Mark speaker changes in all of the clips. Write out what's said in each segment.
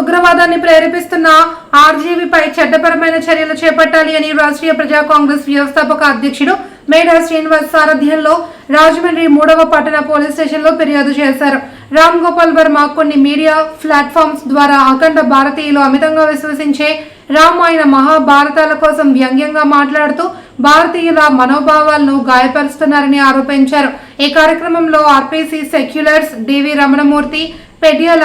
Speaker 1: ఉగ్రవాదాన్ని ప్రేరేపిస్తున్న ఆర్జీవీపై చట్టపరమైన చర్యలు చేపట్టాలి అని రాష్ట్రీయ ప్రజా కాంగ్రెస్ వ్యవస్థాపక అధ్యక్షుడు మేడా శ్రీనివాస్ సారథ్యంలో రాజమండ్రి మూడవ పట్టణ పోలీస్ స్టేషన్లో ఫిర్యాదు చేశారు. రామ్ గోపాల్ వర్మ కొన్ని మీడియా ప్లాట్ఫామ్స్ ద్వారా అఖండ భారతీయులు అమితంగా విశ్వసించే రామాయణ మహాభారతాల కోసం వ్యంగ్యంగా మాట్లాడుతూ భారతీయుల మనోభావాలను గాయపరుస్తున్నారని ఆరోపించారు. ఈ కార్యక్రమంలో RPC seculars DV Ramanamurthy Pedyala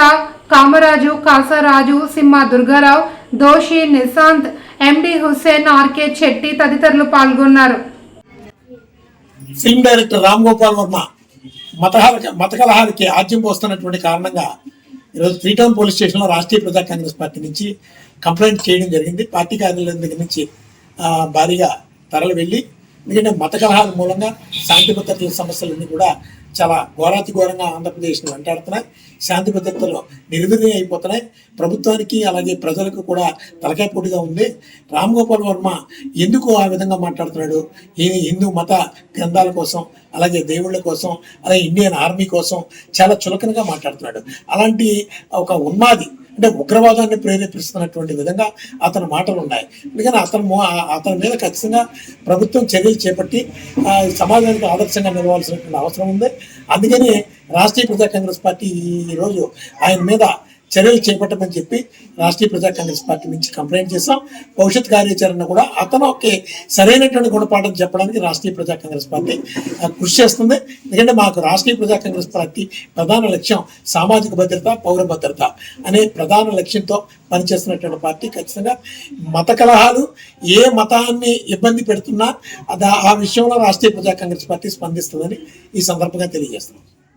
Speaker 1: Kamaraju Kasaraju Simha Durgarao Doshi Nishant MD Hussain RK Chetty తదితరులు పాల్గొన్నారు.
Speaker 2: ఫిల్మ్ డైరెక్టర్ రామ్ గోపాల్ వర్మ మతహార మత కలహానికి ఆజ్యం పోస్తున్నటువంటి కారణంగా ఈరోజు ఫ్రీటౌన్ పోలీస్ స్టేషన్లో రాష్ట్రీయ ప్రజా కాంగ్రెస్ పార్టీ నుంచి కంప్లైంట్ చేయడం జరిగింది. పార్టీ కార్యాలయం దగ్గర నుంచి భారీగా తరలి వెళ్ళి ఎందుకంటే మత కలహాల మూలంగా శాంతి భద్రతల సమస్యలన్నీ కూడా చాలా ఘోరాతి ఘోరంగా ఆంధ్రప్రదేశ్ను వెంటాడుతున్నాయి. శాంతి భద్రతలు నిర్వీర్యం అయిపోతున్నాయి. ప్రభుత్వానికి అలాగే ప్రజలకు కూడా తలకాయ పోటీగా ఉంది. రామ్ గోపాల్ వర్మ ఎందుకు ఆ విధంగా మాట్లాడుతున్నాడు? ఈయన హిందూ మత గ్రంథాల కోసం అలాగే దేవుళ్ళ కోసం అలాగే ఇండియన్ ఆర్మీ కోసం చాలా చులకనగా మాట్లాడుతున్నాడు. అలాంటి ఒక ఉన్మాది అంటే ఉగ్రవాదాన్ని ప్రేరేపిస్తున్నటువంటి విధంగా అతని మాటలు ఉన్నాయి అందుకని అతను అతని మీద ఖచ్చితంగా ప్రభుత్వం చర్యలు చేపట్టి ఆ, సమాజానికి ఆదర్శంగా నిలవాల్సినటువంటి అవసరం ఉంది. అందుకని రాష్ట్రీయ ప్రజా కాంగ్రెస్ పార్టీ ఈ రోజు ఆయన మీద చర్యలు చేపట్టమని చెప్పి రాష్ట్రీయ ప్రజా కాంగ్రెస్ పార్టీ నుంచి కంప్లైంట్ చేస్తాం భవిష్యత్ కార్యాచరణ కూడా అతనుకి సరైనటువంటి గుణపాఠం చెప్పడానికి రాష్ట్రీయ ప్రజా కాంగ్రెస్ పార్టీ కృషి చేస్తుంది. ఎందుకంటే మాకు రాష్ట్రీయ ప్రజా కాంగ్రెస్ పార్టీ ప్రధాన లక్ష్యం సామాజిక భద్రత పౌర భద్రత అనే ప్రధాన లక్ష్యంతో పనిచేస్తున్నటువంటి పార్టీ ఖచ్చితంగా. మత కలహాలు ఏ మతాన్ని ఇబ్బంది పెడుతున్నా అది ఆ విషయంలో రాష్ట్రీయ ప్రజా కాంగ్రెస్ పార్టీ స్పందిస్తుందని ఈ సందర్భంగా తెలియజేస్తున్నాం.